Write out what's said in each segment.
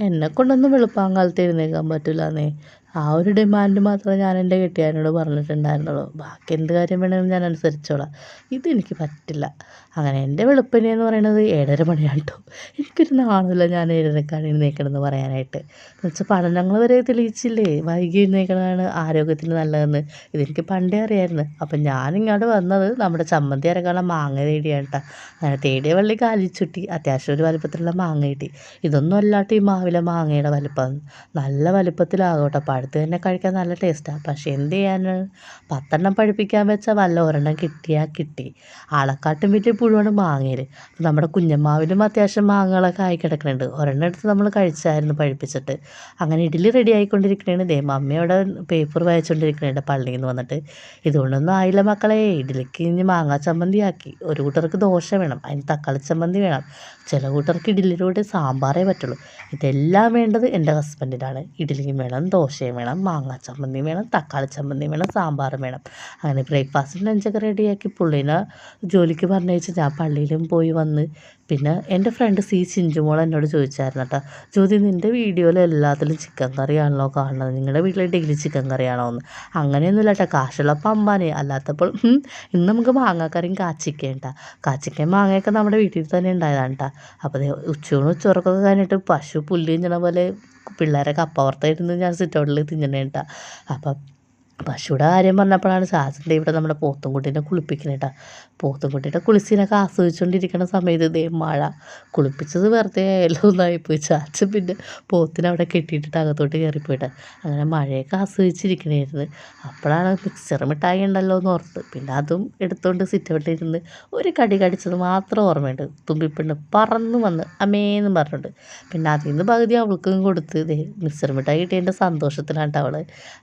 എന്നെ കൊണ്ടൊന്നും വെളുപ്പാങ്കാലത്ത് എഴുന്നേൽക്കാൻ പറ്റില്ലാന്നേ ആ ഒരു ഡിമാൻഡ് മാത്രമേ ഞാൻ എന്റെ കെട്ടിയാനോട് പറഞ്ഞിട്ടുണ്ടായിരുന്നുള്ളൂ. ബാക്കി എന്ത് കാര്യം വേണമെങ്കിലും ഞാൻ അനുസരിച്ചോളാം. ഇതെനിക്ക് പറ്റില്ല. അങ്ങനെ എന്റെ വെളുപ്പിനെ എന്ന് പറയുന്നത് ഏഴര മണിയാണ് കേട്ടോ എനിക്കൊരു നാണമില്ല ഞാൻ ഏഴരക്കാണ് എഴുന്നേക്കണമെന്ന് പറയാനായിട്ട്. എന്ന് വെച്ചാൽ പഠനങ്ങൾ വരെ തെളിയിച്ചില്ലേ? വൈകി എഴുന്നേക്കണതാണ് ആരോഗ്യത്തിന് നല്ലതെന്ന്. ഇതെനിക്ക് പണ്ടേ അറിയായിരുന്നു. അപ്പം ഞാനിങ്ങോട്ട് വന്നത് നമ്മുടെ ചമ്മന്തി അരക്കാനുള്ള മാങ്ങ തേടിയാണ് കേട്ടോ അങ്ങനെ തേടിയ വള്ളി കാലിച്ചുട്ടി അത്യാവശ്യം ഒരു വലിപ്പത്തിലുള്ള മാങ്ങ കിട്ടി. ഇതൊന്നും അല്ലാട്ട് ഈ മാവിലെ മാങ്ങയുടെ വലിപ്പം നല്ല വലിപ്പത്തിലാകട്ടെ പഴുത്ത് തന്നെ കഴിക്കാൻ നല്ല ടേസ്റ്റാണ് പക്ഷേ എന്ത് ചെയ്യാനാണ്? പത്തെണ്ണം പഴുപ്പിക്കാൻ വെച്ചാൽ വല്ല ഒരെണ്ണം കിട്ടിയാൽ കിട്ടി. ആളെക്കാട്ടും വീട്ടിൽ പുഴുവാണ് മാങ്ങയിൽ അപ്പോൾ നമ്മുടെ കുഞ്ഞമ്മാവിലും അത്യാവശ്യം മാങ്ങകളൊക്കെ ആയി കിടക്കുന്നുണ്ട് ഒരെണ്ണം എടുത്ത് നമ്മൾ കഴിച്ചായിരുന്നു പഴുപ്പിച്ചിട്ട്. അങ്ങനെ ഇഡ്ഡലി റെഡി ആയിക്കൊണ്ടിരിക്കണേണ്. ദേ മമ്മി അവിടെ പേപ്പർ വായിച്ചുകൊണ്ടിരിക്കണേണ്ട പള്ളിയിൽ നിന്ന് വന്നിട്ട്. ഇതുകൊണ്ടൊന്നും ആയില്ല മക്കളെ. ഇഡ്ഡലിക്ക് ഇനി മാങ്ങാ ചമ്മന്തി ആക്കി ഒരു കൂട്ടർക്ക് ദോശ വേണം. അതിന് തക്കാളി ചമ്മന്തി വേണം. ചില കൂട്ടർക്ക് ഇഡ്ഡലിയുടെ കൂടെ സാമ്പാറേ പറ്റുള്ളൂ. ഇതെല്ലാം വേണ്ടത് എന്റെ ഹസ്ബൻഡിനാണ് ഇഡ്ഡലിയും വേണം ദോശയും വേണം മാങ്ങാ ചമ്മന്തിയും വേണം തക്കാളി ചമ്മന്തിയും വേണം സാമ്പാറും വേണം. അങ്ങനെ ബ്രേക്ക്ഫാസ്റ്റിന് ലഞ്ചൊക്കെ റെഡിയാക്കി പുള്ളിനെ ജോലിക്ക് പറഞ്ഞയച്ച് ഞാൻ പള്ളിയിലും പോയി വന്ന് പിന്നെ എന്റെ ഫ്രണ്ട് സി ചിഞ്ചുമോൾ എന്നോട് ചോദിച്ചായിരുന്നു കേട്ടോ ജ്യോതി നിന്റെ വീഡിയോയിൽ എല്ലാത്തിലും ചിക്കൻ കറിയാണല്ലോ കാണുന്നത്. നിങ്ങളുടെ വീട്ടിൽ ഡെയിലി ചിക്കൻ കറിയാണോ എന്ന്. അങ്ങനെയൊന്നുമില്ല കേട്ടോ കാശുള്ളപ്പോൾ അമ്പാനെ. അല്ലാത്തപ്പോൾ ഇന്ന് നമുക്ക് മാങ്ങാക്കറിയും കാച്ചിക്കേണ്ട കാച്ചിക്കയും മാങ്ങയൊക്കെ നമ്മുടെ വീട്ടിൽ തന്നെ ഉണ്ടായതാണ് കേട്ടോ അപ്പോൾ ഉച്ചയൂണ് ഉച്ചോറക്കൊക്കെ കഴിഞ്ഞിട്ട് പശു പുല്ല് തിന്നണ പോലെ പിള്ളേരെ കപ്പ വറുത്തായിരുന്നു ഞാൻ സിറ്റൗട്ടിൽ തിന്നണേ കേട്ടോ. അപ്പം പശുവിടെ കാര്യം പറഞ്ഞപ്പോഴാണ് ശാസിന്റെ ഇവിടെ നമ്മുടെ പോത്തുംകുട്ടീനെ കുളിപ്പിക്കുന്നത് കേട്ടോ പോത്തുംകുട്ടീന്റെ കുളിച്ചിനൊക്കെ ആസ്വദിച്ചുകൊണ്ടിരിക്കുന്ന സമയത്ത് ഇതേ മഴ. കുളിപ്പിച്ചത് വെറുതെ എല്ലാം ചാച്ച പിന്നെ പോത്തിനെ അവിടെ കെട്ടിയിട്ടിട്ട് അകത്തോട്ട് കയറിപ്പോയിട്ട്. അങ്ങനെ മഴയൊക്കെ ആസ്വദിച്ചിരിക്കണായിരുന്നു. അപ്പോഴാണ് മിക്സർ മിഠായി ഉണ്ടല്ലോ എന്ന് ഓർത്ത്. പിന്നെ അതും എടുത്തുകൊണ്ട് സിറ്റൗട്ടിലിരുന്ന് ഒരു കടി കടിച്ചത് മാത്രം ഓർമ്മയുണ്ട്. തുമ്പിപ്പെണ്ണ് പറന്ന് വന്ന് അമേന്ന് പറഞ്ഞിട്ടുണ്ട്. പിന്നെ അതിൽ നിന്ന് പകുതി അവൾക്കും കൊടുത്ത് ഇതേ മിക്സർ മിഠായി കിട്ടിയതിന്റെ സന്തോഷത്തിലാണ് അവൾ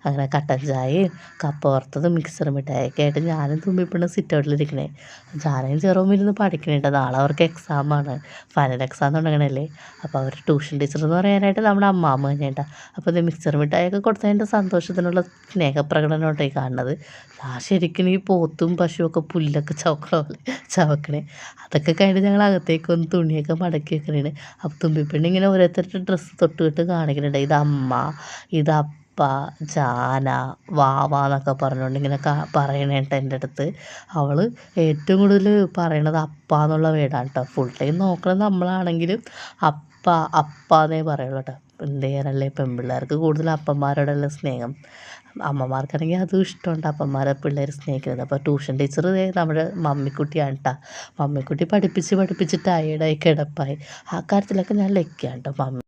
അങ്ങനെ കട്ടൻ ചായയും കപ്പ വറുത്തതും മിക്സർ മിഠായൊക്കെ ആയിട്ട് ഞാനും തുമ്പിപ്പെണ്ണ് സിറ്റൗട്ടിലിരിക്കണേ ജാനയും ചെറുവും ഇരുന്ന് പഠിക്കണേട്ടോ നാളെ അവർക്ക് എക്സാമാണ് ഫൈനൽ എക്സാം തുടങ്ങണല്ലേ? അപ്പോൾ അവർ ട്യൂഷൻ ടീച്ചർ എന്ന് പറയാനായിട്ട് നമ്മുടെ അമ്മാമ്മ തന്നെയാട്ടോ അപ്പോൾ ഇത് മിക്സർ മിഠായൊക്കെ കൊടുത്തതിന്റെ സന്തോഷത്തിനുള്ള സ്നേഹപ്രകടനമാട്ടോ ഈ കാണുന്നത്. ആ ശരിക്കും ഈ പോത്തും പശുവൊക്കെ പുല്ലൊക്കെ ചവക്കണ ചവക്കണേ. അതൊക്കെ കഴിഞ്ഞ് ഞങ്ങൾ അകത്തേക്ക് ഒന്ന് തുണിയൊക്കെ മടക്കി വെക്കണേ അപ്പോൾ തുമ്പിപ്പെണ്ണ് ഇങ്ങനെ ഓരോരുത്തരുടെ ഡ്രസ്സ് തൊട്ട് കാണിക്കുന്നുണ്ട് ഇത് അമ്മ ഇത് അപ്പ ജാന വാവ എന്നൊക്കെ പറഞ്ഞുകൊണ്ട് ഇങ്ങനെ പറയണേട്ടോ എന്റെ അടുത്ത്. അവൾ ഏറ്റവും കൂടുതൽ പറയണത് അപ്പ എന്നുള്ള വേർഡാണ് കേട്ടോ ഫുൾ ടൈം നോക്കണത് നമ്മളാണെങ്കിലും അപ്പ അപ്പ എന്നേ പറയുള്ളൂ കേട്ടോ എന്ത് ചെയ്യാനല്ലേ പെൺപിള്ളേർക്ക് കൂടുതൽ അപ്പന്മാരോടുള്ള സ്നേഹം. അമ്മമാർക്കാണെങ്കിൽ അതും ഇഷ്ടമുണ്ട് അപ്പന്മാരെ പിള്ളേർ സ്നേഹിക്കുന്നത്. അപ്പോൾ ട്യൂഷൻ ടീച്ചർ നമ്മുടെ മമ്മിക്കുട്ടിയാണ് കേട്ടോ മമ്മിക്കുട്ടി പഠിപ്പിച്ച് പഠിപ്പിച്ച് ടയേർഡായി കിടപ്പായി. ആ കാര്യത്തിലൊക്കെ ഞാൻ ലക്കിയാണ് കേട്ടോ മമ്മി